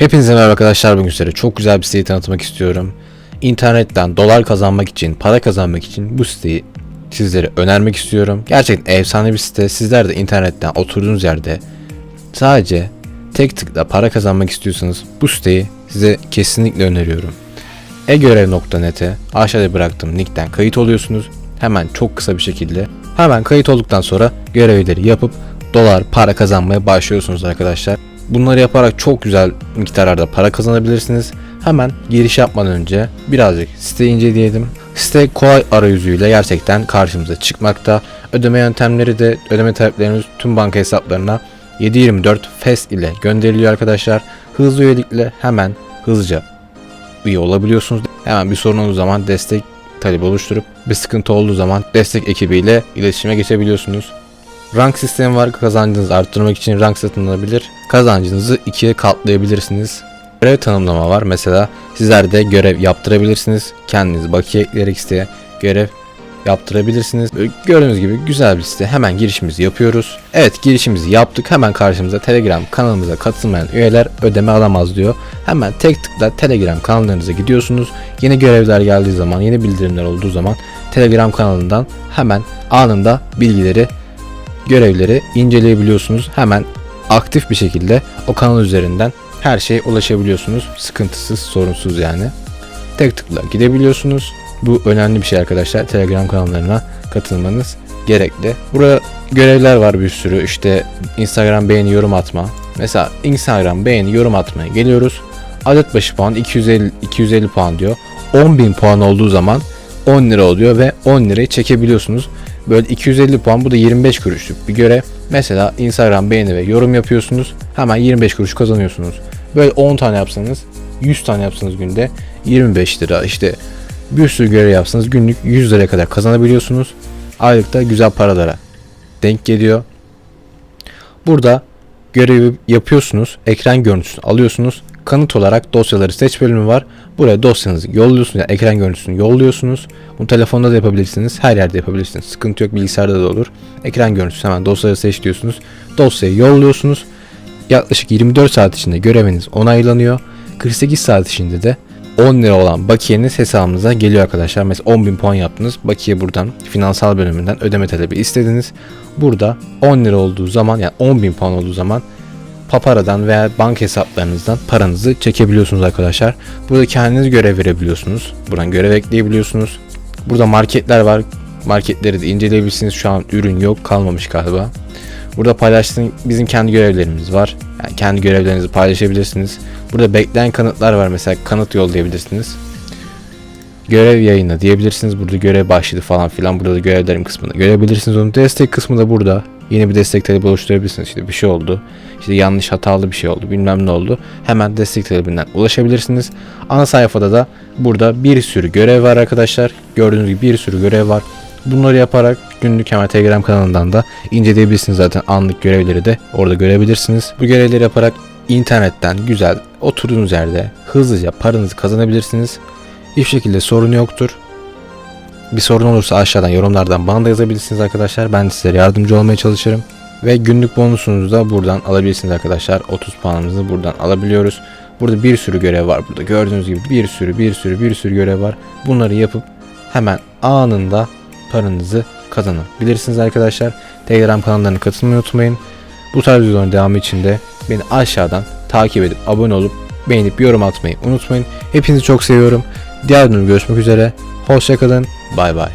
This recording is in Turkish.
Hepinize merhaba arkadaşlar bugün size çok güzel bir siteyi tanıtmak istiyorum. İnternetten dolar kazanmak için, para kazanmak için bu siteyi sizlere önermek istiyorum. Gerçekten efsane bir site. Sizler de internetten oturduğunuz yerde sadece tek tıkla para kazanmak istiyorsanız bu siteyi size kesinlikle öneriyorum. egörev.net'e aşağıda bıraktığım linkten kayıt oluyorsunuz. Hemen çok kısa bir şekilde hemen kayıt olduktan sonra görevleri yapıp dolar para kazanmaya başlıyorsunuz arkadaşlar. Bunları yaparak çok güzel miktarlarda para kazanabilirsiniz. Hemen giriş yapmadan önce birazcık siteyi inceleyelim. Site kolay arayüzüyle gerçekten karşımıza çıkmakta. Ödeme yöntemleri de ödeme talepleriniz tüm banka hesaplarına 724 FES ile gönderiliyor arkadaşlar. Hızlı üyelikle hemen hızlıca üye olabiliyorsunuz. Hemen bir sorun olduğu zaman destek talebi oluşturup bir sıkıntı olduğu zaman destek ekibiyle iletişime geçebiliyorsunuz. Rank sistemi var. Kazancınızı arttırmak için rank satın alabilir. Kazancınızı ikiye katlayabilirsiniz. Görev tanımlama var. Mesela sizler de görev yaptırabilirsiniz. Kendiniz bakiye ekleyerek siteye görev yaptırabilirsiniz. Gördüğünüz gibi güzel bir site. Hemen girişimizi yapıyoruz. Evet girişimizi yaptık. Hemen karşımıza Telegram kanalımıza katılmayan üyeler ödeme alamaz diyor. Hemen tek tıkla Telegram kanallarınıza gidiyorsunuz. Yeni görevler geldiği zaman, yeni bildirimler olduğu zaman Telegram kanalından hemen anında bilgileri görevleri inceleyebiliyorsunuz. Hemen aktif bir şekilde o kanal üzerinden her şeye ulaşabiliyorsunuz. Sıkıntısız, sorunsuz yani. Tek tıkla gidebiliyorsunuz. Bu önemli bir şey arkadaşlar. Telegram kanallarına katılmanız gerekli. Burada görevler var bir sürü. İşte Instagram beğeni yorum atma. Mesela Instagram beğeni yorum atmaya geliyoruz. Adet başı puan 250 250 puan diyor. 10.000 puan olduğu zaman 10 lira oluyor ve 10 lirayı çekebiliyorsunuz. Böyle 250 puan bu da 25 kuruşluk bir görev. Mesela Instagram beğeni ve yorum yapıyorsunuz. Hemen 25 kuruş kazanıyorsunuz. Böyle 10 tane yapsanız 100 tane yapsanız günde 25 lira işte bir sürü görev yapsanız günlük 100 liraya kadar kazanabiliyorsunuz. Aylıkta güzel paralara denk geliyor. Burada görevi yapıyorsunuz. Ekran görüntüsünü alıyorsunuz. Kanıt olarak dosyaları seç bölümü var. Buraya dosyanızı yolluyorsunuz. Yani ekran görüntüsünü yolluyorsunuz. Bunu telefonda da yapabilirsiniz. Her yerde yapabilirsiniz. Sıkıntı yok. Bilgisayarda da olur. Ekran görüntüsü hemen dosyaları seç diyorsunuz. Dosyayı yolluyorsunuz. Yaklaşık 24 saat içinde göreviniz onaylanıyor. 48 saat içinde de 10 lira olan bakiyeniz hesabınıza geliyor arkadaşlar. Mesela 10.000 puan yaptınız. Bakiye buradan finansal bölümünden ödeme talebi istediniz. Burada 10 lira olduğu zaman yani 10.000 puan olduğu zaman Papara'dan veya banka hesaplarınızdan paranızı çekebiliyorsunuz arkadaşlar. Burada kendiniz görev verebiliyorsunuz. Buradan görev ekleyebiliyorsunuz. Burada marketler var. Marketleri de inceleyebilirsiniz. Şu an ürün yok kalmamış galiba. Burada paylaştığım bizim kendi görevlerimiz var. Yani kendi görevlerinizi paylaşabilirsiniz. Burada bekleyen kanıtlar var. Mesela kanıt yollayabilirsiniz. Görev yayını diyebilirsiniz. Burada görev başladı falan filan. Burada da görevlerim kısmında görebilirsiniz. Onun destek kısmı da burada. Yeni bir destek talebi oluşturabilirsiniz. İşte bir şey oldu. İşte yanlış hatalı bir şey oldu. Bilmem ne oldu. Hemen destek talebinden ulaşabilirsiniz. Ana sayfada da burada bir sürü görev var arkadaşlar. Gördüğünüz gibi bir sürü görev var. Bunları yaparak günlük hemen Telegram kanalından da inceleyebilirsiniz zaten anlık görevleri de orada görebilirsiniz. Bu görevleri yaparak internetten güzel oturduğunuz yerde hızlıca paranızı kazanabilirsiniz. Hiçbir şekilde sorun yoktur. Bir sorun olursa aşağıdan yorumlardan bana da yazabilirsiniz arkadaşlar. Ben sizlere yardımcı olmaya çalışırım. Ve günlük bonusunuzu da buradan alabilirsiniz arkadaşlar. 30 puanınızı buradan alabiliyoruz. Burada bir sürü görev var burada. Gördüğünüz gibi bir sürü bir sürü bir sürü görev var. Bunları yapıp hemen anında paranızı kazanabilirsiniz arkadaşlar. Telegram kanallarına katılmayı unutmayın. Bu tarz videoların devamı için de beni aşağıdan takip edip abone olup beğenip yorum atmayı unutmayın. Hepinizi çok seviyorum. Diğer bölümde görüşmek üzere. Hoşçakalın. Bay bay.